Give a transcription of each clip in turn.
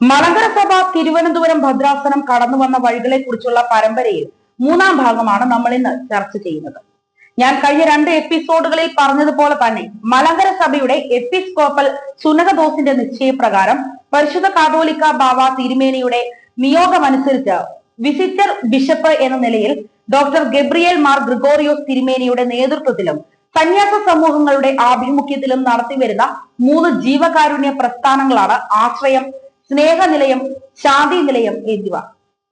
മലങ്കര സഭ തിരുവനന്തപുരം ഭദ്രാസനം കടന്നു വന്ന വഴികളെ കുറിച്ചുള്ള പരമ്പരയിൽ മൂന്നാം ഭാഗമാണ് നമ്മൾ ഇന്ന് ചർച്ച ചെയ്യുന്നത്. ഞാൻ കഴിഞ്ഞ രണ്ട് എപ്പിസോഡുകളിൽ പറഞ്ഞതുപോലെ തന്നെ മലങ്കര സഭയുടെ എപ്പിസ്കോപ്പൽ സുനകദോസിന്റെ നിശ്ചയപ്രകാരം പരിശുദ്ധ കാതോലിക്ക ബാവ തിരുമേനിയുടെ നിയോഗമനുസരിച്ച് വിസിറ്റർ ബിഷപ്പ് എന്ന നിലയിൽ ഡോക്ടർ ഗബ്രിയേൽ മാർ ഗ്രിഗോറിയോസ് തിരുമേനിയുടെ നേതൃത്വത്തിലും സന്യാസ സമൂഹങ്ങളുടെ ആഭിമുഖ്യത്തിലും നടത്തിവരുന്ന മൂന്ന് ജീവകാരുണ്യ പ്രസ്ഥാനങ്ങളാണ് ആശ്രയം സ്നേഹനിലയം ശാന്തി നിലയം എന്നിവ.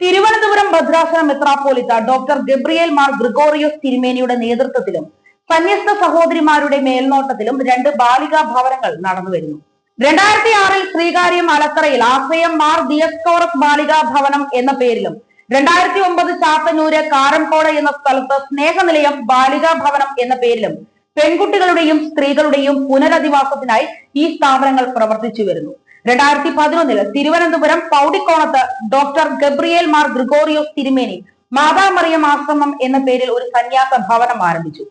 തിരുവനന്തപുരം ഭദ്രാസനം മെത്രാപ്പോലിത്ത ഡോക്ടർ ഗബ്രിയേൽ മാർ ഗ്രിഗോറിയോസ് തിരുമേനിയുടെ നേതൃത്വത്തിലും സന്യസ്ത സഹോദരിമാരുടെ മേൽനോട്ടത്തിലും രണ്ട് ബാലികാ ഭവനങ്ങൾ നടന്നു വരുന്നു. രണ്ടായിരത്തി ആറിൽ ശ്രീകാര്യം അലത്തറയിൽ ആശ്രയം മാർ ദിയസ്കോറസ് ബാലികാ ഭവനം എന്ന പേരിലും രണ്ടായിരത്തി ഒമ്പത് ചാത്തന്നൂര് കാരംകോട് എന്ന സ്ഥലത്ത് സ്നേഹനിലയം ബാലികാ ഭവനം എന്ന പേരിലും പെൺകുട്ടികളുടെയും സ്ത്രീകളുടെയും പുനരധിവാസത്തിനായി ഈ സ്ഥാപനങ്ങൾ പ്രവർത്തിച്ചു വരുന്നു. രണ്ടായിരത്തി പതിനൊന്നിൽ തിരുവനന്തപുരം പൗടിക്കോണത്ത് ഡോക്ടർ ഗബ്രിയേൽ മാർ ഗ്രിഗോറിയോസ് തിരുമേനി മാതാമറിയം ആശ്രമം എന്ന പേരിൽ ഒരു സന്യാസ ഭവനം ആരംഭിച്ചു.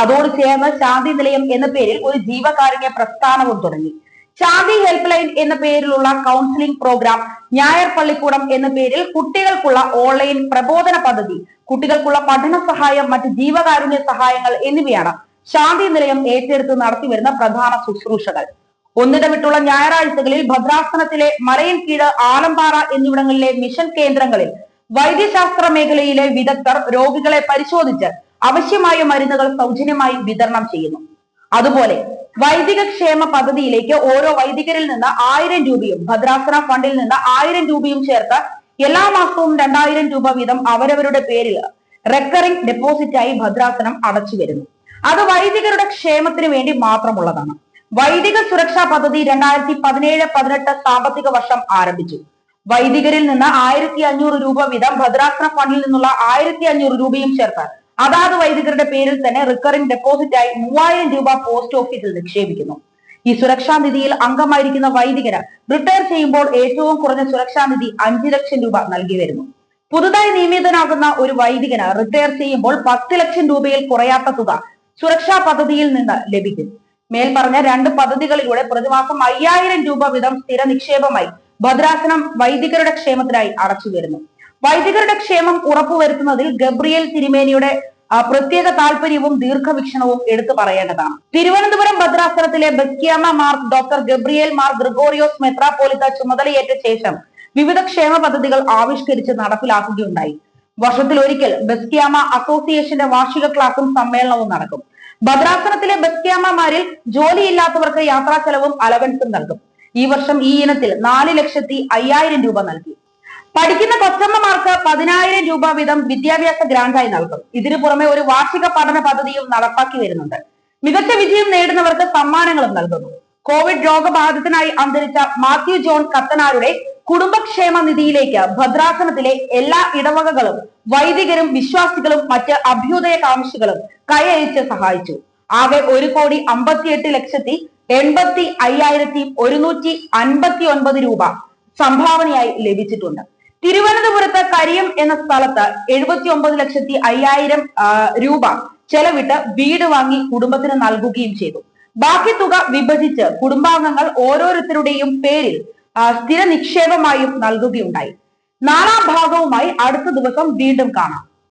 അതോട് ചേർന്ന് ശാന്തി നിലയം എന്ന പേരിൽ ഒരു ജീവകാരുണ്യ പ്രസ്ഥാനവും തുടങ്ങി. ശാന്തി ഹെൽപ്പ് ലൈൻ എന്ന പേരിലുള്ള കൗൺസിലിംഗ് പ്രോഗ്രാം ഞായർ പള്ളിക്കൂടം എന്ന പേരിൽ കുട്ടികൾക്കുള്ള ഓൺലൈൻ പ്രബോധന പദ്ധതി കുട്ടികൾക്കുള്ള പഠന സഹായം മറ്റ് ജീവകാരുണ്യ സഹായങ്ങൾ എന്നിവയാണ് ശാന്തി നിലയം ഏറ്റെടുത്ത് നടത്തിവരുന്ന പ്രധാന ശുശ്രൂഷകൾ. ഒന്നിടവിട്ടുള്ള ഞായറാഴ്ചകളിൽ ഭദ്രാസനത്തിലെ മറയൻകീഴ് ആലമ്പാറ എന്നിവിടങ്ങളിലെ മിഷൻ കേന്ദ്രങ്ങളിൽ വൈദ്യശാസ്ത്ര മേഖലയിലെ വിദഗ്ധർ രോഗികളെ പരിശോധിച്ച് ആവശ്യമായ മരുന്നുകൾ സൗജന്യമായി വിതരണം ചെയ്യുന്നു. അതുപോലെ വൈദിക ക്ഷേമ പദ്ധതിയിലേക്ക് ഓരോ വൈദികരിൽ നിന്ന് ആയിരം രൂപയും ഭദ്രാസന ഫണ്ടിൽ നിന്ന് ആയിരം രൂപയും ചേർത്ത് എല്ലാ മാസവും രണ്ടായിരം രൂപ വീതം അവരവരുടെ പേരിൽ റെക്കറിംഗ് ഡെപ്പോസിറ്റായി ഭദ്രാസനം അടച്ചു വരുന്നു അത് വൈദികരുടെ ക്ഷേമത്തിന് വേണ്ടി മാത്രമുള്ളതാണ്. വൈദിക സുരക്ഷാ പദ്ധതി രണ്ടായിരത്തി പതിനേഴ് പതിനെട്ട് സാമ്പത്തിക വർഷം ആരംഭിച്ചു. വൈദികരിൽ നിന്ന് ആയിരത്തി അഞ്ഞൂറ് രൂപ വീതം ഭദ്രാസന ഫണ്ടിൽ നിന്നുള്ള ആയിരത്തി അഞ്ഞൂറ് രൂപയും ചേർത്ത് അതാത് വൈദികരുടെ പേരിൽ തന്നെ റിക്കറിംഗ് ഡെപ്പോസിറ്റായി മൂവായിരം രൂപ പോസ്റ്റ് ഓഫീസിൽ നിക്ഷേപിക്കുന്നു. ഈ സുരക്ഷാ നിധിയിൽ അംഗമായിരിക്കുന്ന വൈദികര് റിട്ടയർ ചെയ്യുമ്പോൾ ഏറ്റവും കുറഞ്ഞ സുരക്ഷാ നിധി അഞ്ചു ലക്ഷം രൂപ നൽകി വരുന്നു. പുതുതായി നിയമിതനാകുന്ന ഒരു വൈദികന് റിട്ടയർ ചെയ്യുമ്പോൾ പത്ത് ലക്ഷം രൂപയിൽ കുറയാത്ത തുക സുരക്ഷാ പദ്ധതിയിൽ നിന്ന് ലഭിക്കും. മേൽപ്പറഞ്ഞ രണ്ട് പദ്ധതികളിലൂടെ പ്രതിമാസം അയ്യായിരം രൂപ വീതം സ്ഥിര നിക്ഷേപമായി ഭദ്രാസനം വൈദികരുടെ ക്ഷേമത്തിനായി അടച്ചു വരുന്നു. വൈദികരുടെ ക്ഷേമം ഉറപ്പുവരുത്തുന്നതിൽ ഗബ്രിയേൽ തിരുമേനിയുടെ പ്രത്യേക താല്പര്യവും ദീർഘവീക്ഷണവും എടുത്തു പറയേണ്ടതാണ്. തിരുവനന്തപുരം ഭദ്രാസനത്തിലെ ബക്യാമ മാർ ഡോക്ടർ ഗബ്രിയേൽ മാർ ഗ്രിഗോറിയോസ് മെത്രാപ്പോലിത്ത ചുമതലയേറ്റ ശേഷം വിവിധ ക്ഷേമ പദ്ധതികൾ ആവിഷ്കരിച്ച് നടപ്പിലാക്കുകയുണ്ടായി. വർഷത്തിൽ ഒരിക്കൽ ബസ്ക്യാമ അസോസിയേഷന്റെ വാർഷിക ക്ലാസും സമ്മേളനവും നടക്കും. ഭദ്രാസനത്തിലെ ബസ്ക്യാമമാരിൽ ജോലിയില്ലാത്തവർക്ക് യാത്രാ ചെലവും അലവൻസും നൽകും. ഈ വർഷം ഈ ഇനത്തിൽ നാല് ലക്ഷത്തി അയ്യായിരം രൂപ നൽകി. പഠിക്കുന്ന കൊച്ചമ്മമാർക്ക് പതിനായിരം രൂപ വീതം വിദ്യാഭ്യാസ ഗ്രാന്റായി നൽകും. ഇതിനു പുറമെ ഒരു വാർഷിക പഠന പദ്ധതിയും നടപ്പാക്കി വരുന്നുണ്ട്. മികച്ച വിജയം നേടുന്നവർക്ക് സമ്മാനങ്ങളും നൽകുന്നു. കോവിഡ് രോഗബാധിതനായി അന്തരിച്ച മാത്യു ജോൺ കത്തനാരുടെ കുടുംബക്ഷേമ നിധിയിലേക്ക് ഭദ്രാസനത്തിലെ എല്ലാ ഇടവകകളും വൈദികരും വിശ്വാസികളും മറ്റ് അഭ്യുദയകാംക്ഷികളും കൈയയച്ച് സഹായിച്ചു. ആകെ ഒരു കോടി അമ്പത്തിയെട്ട് ലക്ഷത്തി എൺപത്തി അയ്യായിരത്തി ഒരുന്നൂറ്റി അൻപത്തി ഒൻപത് രൂപ സംഭാവനയായി ലഭിച്ചിട്ടുണ്ട്. തിരുവനന്തപുരത്ത് കരിയം എന്ന സ്ഥലത്ത് എഴുപത്തി ഒമ്പത് ലക്ഷത്തി അയ്യായിരം രൂപ ചെലവിട്ട് വീട് വാങ്ങി കുടുംബത്തിന് നൽകുകയും ചെയ്തു. ബാക്കി തുക വിഭജിച്ച് കുടുംബാംഗങ്ങൾ ഓരോരുത്തരുടെയും പേരിൽ സ്ഥിര നിക്ഷേപമായും നൽകുകയുണ്ടായി. നാലാം ഭാഗവുമായി അടുത്ത ദിവസം വീണ്ടും കാണാം.